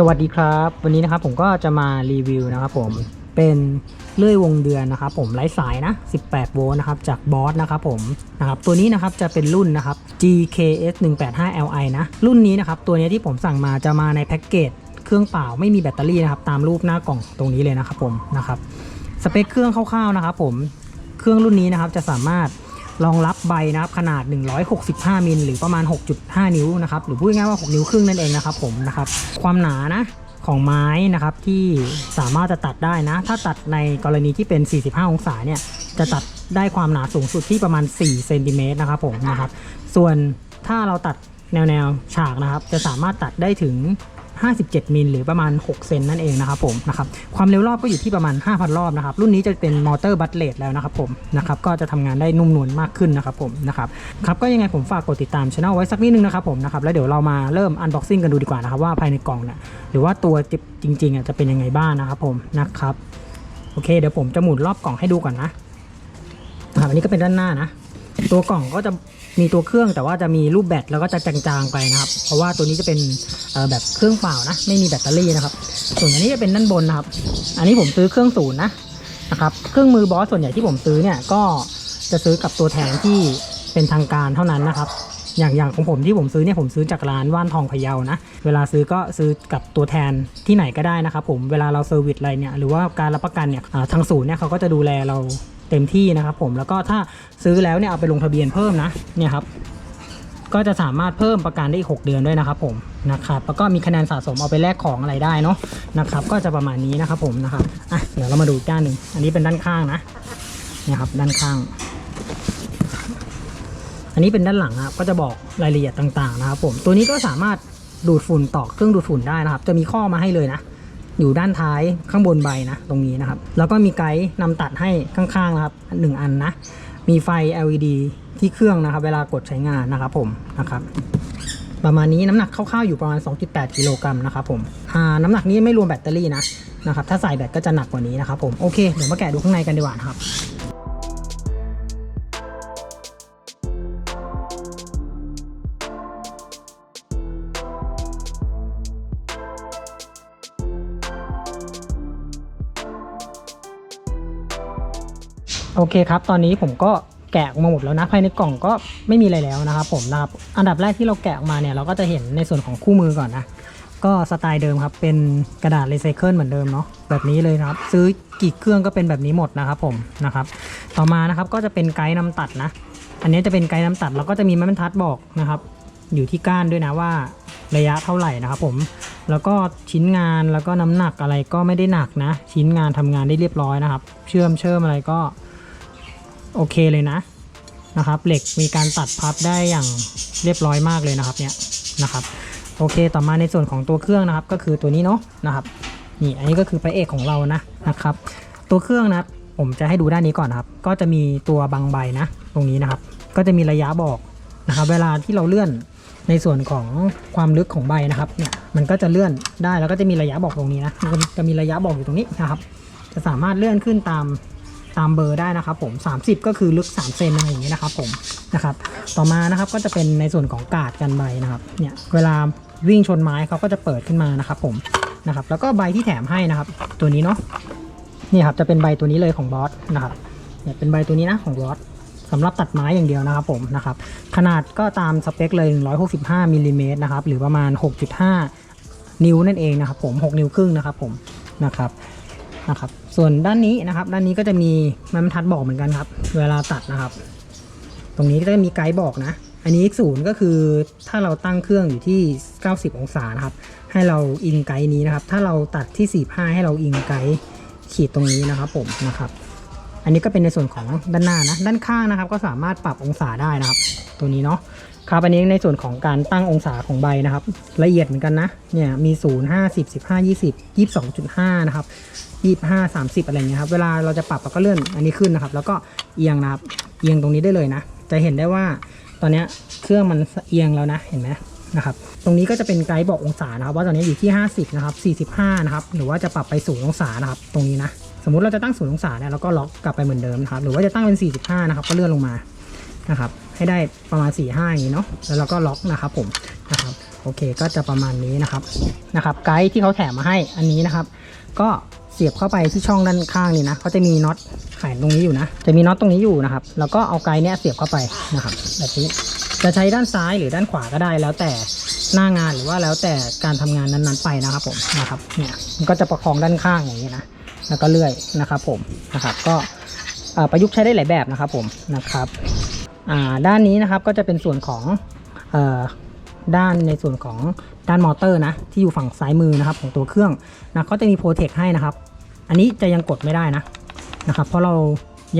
สวัสดีครับ วันนี้นะครับผมก็จะมารีวิวนะครับผมเป็นเลื่อยวงเดือนนะครับผมไร้สายนะ 18 โวลต์นะครับจากบอสนะครับผมนะครับตัวนี้นะครับจะเป็นรุ่นนะครับ GKS 185 Li นะ รุ่นนี้นะครับตัวนี้ที่ผมสั่งมาจะมาในแพ็กเกจเครื่องเปล่าไม่มีแบตเตอรี่นะครับตามรูปหน้ากล่องตรงนี้เลยนะครับผมนะครับสเปคเครื่องคร่าวๆนะครับผมเครื่องรุ่นนี้นะครับจะสามารถ รองรับใบนะครับขนาด 165 มิลหรือประมาณ 6.5 นิ้วนะครับหรือพูดง่ายๆว่า 6 นิ้วครึ่งนั่นเองนะครับผมนะครับความหนานะของไม้นะครับที่สามารถจะตัดได้นะ ถ้าตัดในกรณีที่เป็น 45 องศาเนี่ยจะตัดได้ความหนาสูงสุดที่ประมาณ 4 เซนติเมตรนะครับผมนะครับส่วนถ้าเราตัดแนวแนวฉากนะครับ จะสามารถตัดได้ถึง 57 มิลหรือประมาณ 6 เซนนั่นเองนะครับผมนะครับความเร็วรอบก็อยู่ที่ประมาณ 5,000 รอบนะครับรุ่นนี้จะเป็นมอเตอร์บัตเลตแล้วนะครับผมนะครับก็จะทำงานได้นุ่มนวลมากขึ้นนะครับผมนะครับครับก็ยังไงผมฝากกดติดตามช anel ไว้สักนิดนึงนะครับผมนะครับแล้วเดี๋ยวเรามาเริ่มอันบ็อกซิ่งกันดูดีกว่านะครับว่าภายในกล่องเนี่ยหรือว่าตัวจริงๆอะจะเป็นยังไงบ้างนะครับผมนะครับโอเคเดี๋ยวผมจะหมุนรอบกล่องให้ดูก่อนนะนะครับอันนี้ก็เป็นด้านหน้านะตัวกล่องก็จะ มีตัวเครื่องแต่ว่าจะมีรูปแบตแล้วก็จะจางๆไปนะครับ เพราะว่าตัวนี้จะเป็นแบบเครื่องเปล่านะ ไม่มีแบตเตอรี่นะครับ ส่วนอันนี้จะเป็นด้านบนนะครับ อันนี้ผมซื้อเครื่องศูนย์นะนะครับ เครื่องมือบอสส่วนใหญ่ที่ผมซื้อเนี่ยก็จะซื้อกับตัวแทนที่เป็นทางการเท่านั้นนะครับ อย่างอย่างของผมที่ผมซื้อเนี่ยผมซื้อจากร้านว่านทองพะเยานะ เวลาซื้อก็ซื้อกับตัวแทนที่ไหนก็ได้นะครับผม เวลาเราเซอร์วิสอะไรเนี่ยหรือว่าการรับประกันเนี่ยทางศูนย์เนี่ยเขาก็จะดูแลเรา เต็มที่นะครับผมแล้วก็ถ้าซื้อแล้วเนี่ยเอาไปลงทะเบียนเพิ่มนะเนี่ยครับก็จะสามารถเพิ่มประกันได้อีก 6 เดือนด้วยนะครับผมนะครับแล้วก็มีคะแนนสะสมเอาไปแลกของอะไรได้เนาะนะครับ ก็จะประมาณนี้นะครับผมนะครับอะเดี๋ยวเรามาดูอีกด้านหนึ่งอันนี้เป็นด้านข้างนะเนี่ยครับด้านข้าง อันนี้เป็นด้านหลังครับก็จะบอกรายละเอียดต่างๆนะครับผมตัวนี้ก็สามารถดูดฝุ่นต่อเครื่องดูดฝุ่นได้นะครับ จะมีข้อมาให้เลยนะ อยู่ด้านท้ายข้างบนใบนะตรงนี้นะครับ แล้วก็มีไกด์นำตัดให้ข้างๆนะครับหนึ่งอันนะ มีไฟ LED ที่เครื่องนะครับ เวลากดใช้งานนะครับผมนะครับประมาณนี้น้ำหนักคร่าวๆอยู่ประมาณ 2.8 กิโลกรัมนะครับผมอ่าน้ำหนักนี้ไม่รวมแบตเตอรี่นะนะครับถ้าใส่แบตก็จะหนักกว่านี้นะครับผมโอเคเดี๋ยวมาแกะดูข้างในกันดีกว่านะครับ โอเคครับ ตอนนี้ผมก็แกะออกมาหมดแล้วนะภายในกล่องก็ไม่มีอะไรแล้วนะครับผมนะครับอันดับแรกที่เราแกะออกมาเนี่ยเราก็จะเห็นในส่วนของคู่มือก่อนนะก็สไตล์เดิมครับ เป็นกระดาษรีไซเคิลเหมือนเดิมเนาะแบบนี้เลยนะครับ ซื้อกี่เครื่องก็เป็นแบบนี้หมดนะครับผมนะครับ ต่อมานะครับก็จะเป็นไกด์นำตัดนะ อันนี้จะเป็นไกด์นำตัด แล้วก็จะมีไม้บรรทัดบอกนะครับ อยู่ที่ก้านด้วยนะว่าระยะเท่าไหร่นะครับผมแล้วก็ชิ้นงานแล้วก็น้ำหนักอะไรก็ไม่ได้หนักนะ ชิ้นงานทำงานได้เรียบร้อยนะครับ เชื่อมเชื่อมอะไรก็ โอเคเลยนะนะครับเหล็กมีการตัดพับได้อย่างเรียบร้อยมากเลยนะครับเนี่ยนะครับโอเคต่อมาในส่วนของตัวเครื่องนะครับก็คือตัวนี้เนาะนะครับนี่อันนี้ก็คือพระเอกของเรานะนะครับ ตัวเครื่องนะครับผมจะให้ดูด้านนี้ก่อนนครับ ก็จะมีตัวบังใบนะ ตรงนี้นะครับ ก็จะมีระยะบอกนะครับ เวลาที่เราเลื่อนในส่วนของความลึกของใบนะครับเนี่ยมันก็จะเลื่อนได้แล้วก็จะมีระยะบอกตรงนี้นะมันจะมีระยะบอกอยู่ตรงนี้นะครับ จะสามารถเลื่อนขึ้นตาม ตามเบอร์ได้นะครับผม 30 ก็คือลึก 3 เซนอะไรอย่างนี้นะครับผมนะครับต่อมานะครับก็จะเป็นในส่วนของกาดกันใบนะครับเนี่ยเวลาวิ่งชนไม้เขาก็จะเปิดขึ้นมานะครับผมนะครับแล้วก็ใบที่แถมให้นะครับ ตัวนี้เนาะนี่ครับจะเป็นใบตัวนี้เลยของบอสนะครับเนี่ยเป็นใบตัวนี้นะของบอสสำหรับตัดไม้อย่างเดียวนะครับผมนะครับขนาดก็ตามสเปคเลย 165มิลลิเมตรนะครับหรือประมาณ 6.5 นิ้วนั่นเองนะครับผม 6 นิ้วครึ่งนะครับผมนะครับ นะครับ ส่วนด้านนี้นะครับ ด้านนี้ก็จะมีไม้บรรทัดบอกเหมือนกันครับ เวลาตัดนะครับ ตรงนี้ก็จะมีไกด์บอกนะ อันนี้ศูนย์ก็คือถ้าเราตั้งเครื่องอยู่ที่ 90 องศานะครับ ให้เราอิงไกด์นี้นะครับ ถ้าเราตัดที่ 45 ให้เราอิงไกด์ขีดตรงนี้นะครับผมนะครับ อันนี้ก็เป็นในส่วนของด้านหน้านะ ด้านข้างนะครับ ก็สามารถปรับองศาได้นะครับ ตัวนี้เนาะครับอันนี้ในส่วนของการตั้งองศาของใบนะครับ ละเอียดเหมือนกันนะเนี่ยมี 0 50 15 20 22.5 นะครับ 25 30 อะไรเงี้ยครับเวลาเราจะปรับเราก็เลื่อนอันนี้ขึ้นนะครับ แล้วก็เอียงนะครับ เอียงตรงนี้ได้เลยนะ จะเห็นได้ว่าตอนนี้เครื่องมันเอียงแล้วนะเห็นไหมนะครับตรงนี้ก็จะเป็นไกด์บอกองศานะครับ ว่าตอนนี้อยู่ที่ 50 นะครับ 45 นะครับ หรือว่าจะปรับไป0องศานะครับ ตรงนี้นะ มมติเราจะตั้ง0องศาเนี่ยเราก็ล็อกกลับไปเหมือนเดิมนะครับหรือว่าจะตั้งเป็น 45 นะครับ ก็เลื่อนลงมานะครับให้ได้ประมาณ4ี่ห้าอย่างนี้เนาะแล้วเราก็ล็อกนะครับผมนะครับโอเคก็จะประมาณนี้นะครับนะครับ ไกด์ที่เขาแถมมาให้อันนี้นะครับ ก็เสียบเข้าไปที่ช่องด้านข้างนี่นะเขาจะมีน็อตไขตรงนี้อยู่นะ จะมีน็อตตรงนี้อยู่นะครับ แล้วก็เอาไกด์เนี้ยเสียบเข้าไปนะครับแบบนี้จะใช้ด้านซ้ายหรือด้านขวาก็ได้แล้วแต่หน้างานหรือว่าแล้วแต่การทำงานนั้นๆไปนะครับผมนะครับเนี่ยมันก็จะประคองด้านข้างอย่างนี้นะ แล้วก็เลื่อยนะครับผมนะครับก็ประยุกต์ใช้ได้หลายแบบนะครับผมนะครับด้านนี้นะครับก็จะเป็นส่วนของอด้านในส่วนของด้านมอเตอร์นะที่อยู่ฝั่งซ้ายมือนะครับของตัวเครื่องนะก็จะมีโปรเทคให้นะครับ อันนี้จะยังกดไม่ได้นะนะครับ เพราะเรา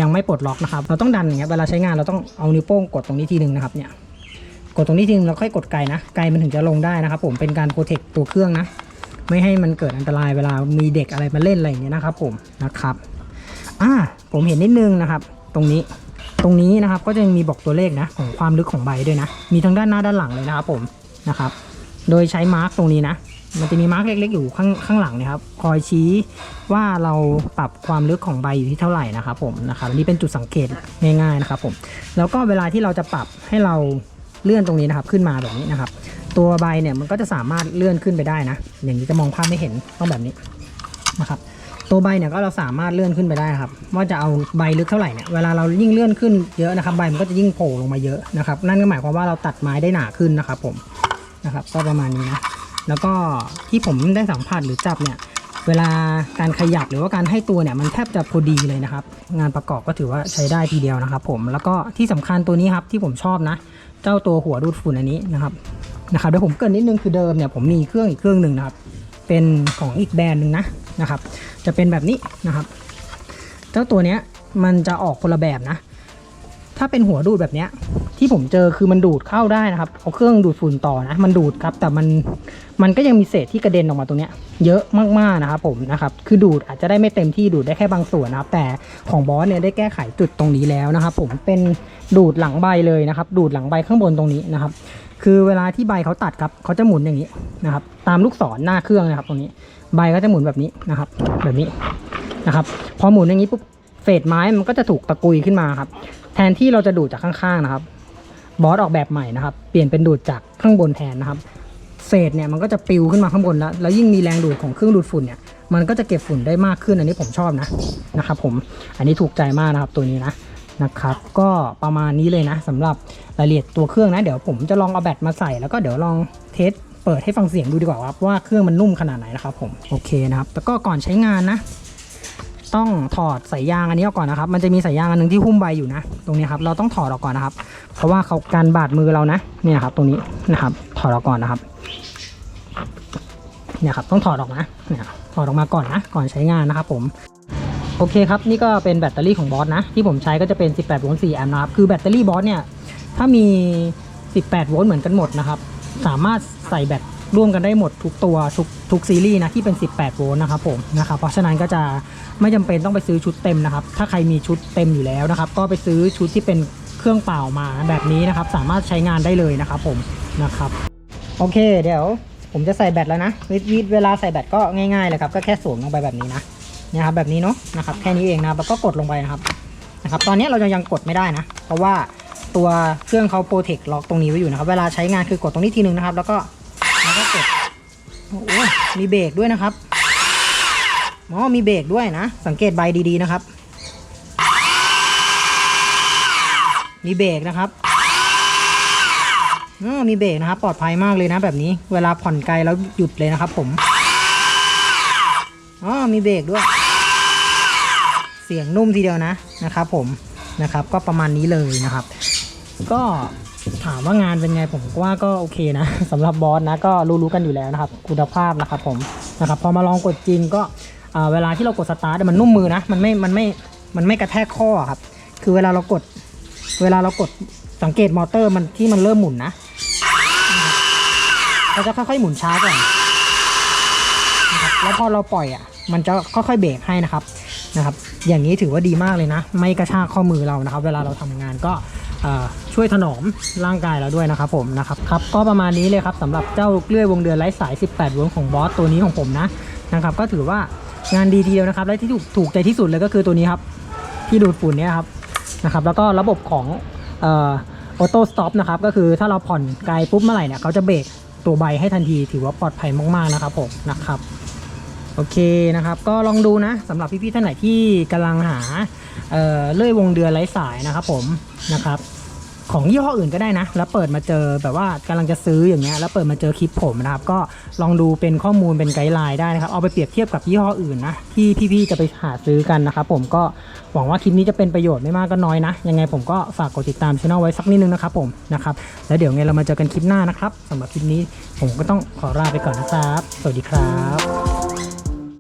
ยังไม่ปลดล็อกนะครับ เราต้องดันอย่างเงี้ยเวลาใช้งานเราต้องเอานิ้วโป้งกดตรงนี้ทีหนึ่งนะครับเนี่ยกดตรงนี้ทีนึงแล้วค่อยกดไกลนะไกลมันถึงจะลงได้นะครับ ผมเป็นการโปรเทคตัวเครื่องนะ ไม่ให้มันเกิดอันตรายเวลามีเด็กอะไรมาเล่นอะไรอย่างเงี้ยนะครับผมนะครับอ่าผมเห็นนิดนึงนะครับ ตรงนี้ตรงนี้นะครับก็จะมีบอกตัวเลขนะของความลึกของใบด้วยนะ มีทั้งด้านหน้าด้านหลังเลยนะครับผมนะครับ โดยใช้มาร์กตรงนี้นะ มันจะมีมาร์กเล็กๆอยู่ข้างข้างหลังเนะครับ คอยชี้ว่าเราปรับความลึกของใบอยู่ที่เท่าไหร่นะครับผมนะครับนนี้เป็นจุดสังเกตง่าย ๆนะครับผมแล้วก็เวลาที่เราจะปรับให้เราเลื่อนตรงนี้นะครับขึ้นมาแบบนี้นะครับ ตัวใบเนี่ยมันก็จะสามารถเลื่อนขึ้นไปได้นะ อย่างนี้จะมองภาพไม่เห็นต้องแบบนี้นะครับ ตัวใบเนี่ยก็เราสามารถเลื่อนขึ้นไปได้ครับ ว่าจะเอาใบลึกเท่าไหร่เนี่ยเวลาเรายิ่งเลื่อนขึ้นเยอะนะครับ ใบมันก็จะยิ่งโผล่ลงมาเยอะนะครับ นั่นก็หมายความว่าเราตัดไม้ได้หนาขึ้นนะครับผมนะครับ ก็ประมาณนี้นะแล้วก็ที่ผมได้สัมผัสหรือจับเนี่ยเวลาการขยับหรือว่าการให้ตัวเนี่ยมันแทบจะพอดีเลยนะครับ งานประกอบก็ถือว่าใช้ได้ทีเดียวนะครับ ผมแล้วก็ที่สำคัญตัวนี้ครับที่ผมชอบนะ เจ้าตัวหัวดูดฝุ่นอันนี้นะครับ นะครับเดี๋ยวผมเกินนิดนึงคือเดิมเนี่ยผมมีเครื่องอีกเครื่องหนึ่งนะครับ เป็นของอีกแบรนด์หนึ่งนะนะครับ จะเป็นแบบนี้นะครับเจ้าตัวเนี้ยมันจะออกคนละแบบนะ ถ้าเป็นหัวดูดแบบเนี้ยที่ผมเจอคือมันดูดเข้าได้นะครับเอาเครื่องดูดฝุ่นต่อนะ มันดูดครับ แต่มันมันก็ยังมีเศษที่กระเด็นออกมาตรงเนี้ยเยอะมากๆนะครับผมนะครับคือดูดอาจจะได้ไม่เต็มที่ดูดได้แค่บางส่วนนะครับ แต่ของบอสเนี่ยได้แก้ไขจุดตรงนี้แล้วนะครับ ผมเป็นดูดหลังใบเลยนะครับ ดูดหลังใบข้างบนตรงนี้นะครับ คือเวลาที่ใบเขาตัดครับเขาจะหมุนอย่างนี้นะครับ ตามลูกศรหน้าเครื่องนะครับ ตรงนี้ใบก็จะหมุนแบบนี้นะครับ แบบนี้นะครับ พอหมุนอย่างนี้ปุ๊บเศษไม้มันก็จะถูกตะกุยขึ้นมาครับ แทนที่เราจะดูดจากข้างๆนะครับ บอสออกแบบใหม่นะครับ เปลี่ยนเป็นดูดจากข้างบนแทนนะครับเศษเนี่ยมันก็จะปลิวขึ้นมาข้างบนแล้ว แล้วยิ่งมีแรงดูดของเครื่องดูดฝุ่นเนี่ยมันก็จะเก็บฝุ่นได้มากขึ้นอันนี้ผมชอบนะนะครับผมอันนี้ถูกใจมากนะครับตัวนี้นะ นะครับ ก็ประมาณนี้เลยนะสำหรับรายละเอียดตัวเครื่องนะ เดี๋ยวผมจะลองเอาแบตมาใส่แล้วก็เดี๋ยวลองเทสเปิดให้ฟังเสียงดูดีกว่าครับว่าเครื่องมันนุ่มขนาดไหนนะครับผมโอเคนะครับแล้วก็ก่อนใช้งานนะ ต้องถอดสายยางอันนี้ออกก่อนนะครับมันจะมีสายยางอันหนึงที่หุ้มใบอยู่นะ ตรงนี้ครับเราต้องถอดออกก่อนนะครับ เพราะว่าเขาการบาดมือเรานะเนี่ยครับตรงนี้นะครับถอดออกก่อนนะครับเนี่ยครับต้องถอดออกนะเนี่ยถอดออกมาก่อนนะก่อนใช้งานนะครับผม โอเคครับ นี่ก็เป็นแบตเตอรี่ของบอสนะ ที่ผมใช้ก็จะเป็น 18 โวลต์ 4 แอมป์นะครับ คือแบตเตอรี่บอสเนี่ย ถ้ามี 18 โวลต์เหมือนกันหมดนะครับ สามารถใส่แบตร่วมกันได้หมดทุกตัว ทุกทุกซีรีส์นะ ที่เป็น 18 โวลต์นะครับผมนะครับ เพราะฉะนั้นก็จะไม่จำเป็นต้องไปซื้อชุดเต็มนะครับ ถ้าใครมีชุดเต็มอยู่แล้วนะครับ ก็ไปซื้อชุดที่เป็นเครื่องเปล่ามาแบบนี้นะครับ สามารถใช้งานได้เลยนะครับผมนะครับโอเค เดี๋ยวผมจะใส่แบตแล้วนะวิธีเวลาใส่แบตก็ง่ายๆเลยครับก็แค่สวมลงไปแบบนี้นะ นี่ยครับแบบนี้เนาะนะครับแค่นี้เองนะแล้วก็กดลงไปนะครับนะครับ ตอนนี้เราจะยังกดไม่ได้นะ เพราะว่าตัวเครื่องเขาโปรเทคล็อกตรงนี้ไว้อยู่นะครับ เวลาใช้งานคือกดตรงนี้ทีนึงนะครับ แล้วก็แล้วก็กดโอ้โหมีเบรกด้วยนะครับอ๋อมีเบรกด้วยนะ สังเกตใบดีๆนะครับ มีเบรกนะครับเออมีเบรกนะครับ ปลอดภัยมากเลยนะแบบนี้ เวลาผ่อนไกลแล้วหยุดเลยนะครับ ผมอ๋อมีเบรกด้วย เสียงนุ่มทีเดียวนะนะครับ ผมนะครับ ก็ประมาณนี้เลยนะครับ ก็ถามว่างานเป็นไงผมว่าก็โอเคนะสำหรับบอสนะก็รู้ๆกันอยู่แล้วนะครับ คุณภาพนะครับ ผมนะครับพอมาลองกดจริงก็เวลาที่เรากดสตาร์ทมันนุ่มมือนะมันไม่มันไม่มันไม่กระแทกข้อครับ คือเวลาเรากด เวลาเรากดสังเกตมอเตอร์มันที่มันเริ่มหมุนนะเราจะค่อยๆหมุนช้าก่อนนะครับแล้วพอเราปล่อยอะ มันจะค่อยๆเบรกให้นะครับ นะครับ อย่างนี้ถือว่าดีมากเลยนะ ไม่กระชากข้อมือเรานะครับ เวลาเราทำงานก็ช่วยถนอมร่างกายเราด้วยนะครับผมนะครับครับก็ประมาณนี้เลยครับสำหรับเจ้าเกลื่อยวงเดือนไร้สาย 18วลต์ของบอสตัวนี้ของผมนะนะครับ ก็ถือว่างานดีทีเดียวนะครับ และที่ถูกถูกใจที่สุดเลยก็คือตัวนี้ครับ ที่ดูดฝุ่นเนี่ยครับนะครับ แล้วก็ระบบของออออโต้สต็อปนะครับก็คือถ้าเราผ่อนไกลปุ๊บเมื่อไหร่เนี่ยเขาจะเบรกตัวใบให้ทันทีถือว่าปลอดภัยมากๆนะครับผมนะครับ โอเคนะครับ ก็ลองดูนะสำหรับพี่ๆท่านไหนที่กำลังหาเเลื่อยวงเดือนไร้สายนะครับผมนะครับของยี่ห้ออื่นก็ได้นะ แล้วเปิดมาเจอแบบว่ากำลังจะซื้ออย่างเงี้ยแล้วเปิดมาเจอคลิปผมนะครับ ก็ลองดูเป็นข้อมูลเป็นไกด์ไลน์ได้นะครับ เอาไปเปรียบเทียบกับยี่ห้ออื่นนะ ที่พี่ๆจะไปหาซื้อกันนะครับผมก็หวังว่าคลิปนี้จะเป็นประโยชน์ไม่มากก็น้อยนะ ยังไงผมก็ฝากกดติดตามช่องไว้สักนิดนึงนะครับผมนะครับแล้วเดี๋ยวไงเรามาเจอกันคลิปหน้านะครับสำหรับคลิปนี้ผมก็ต้องขอลาไปก่อนนะครับ สวัสดีครับ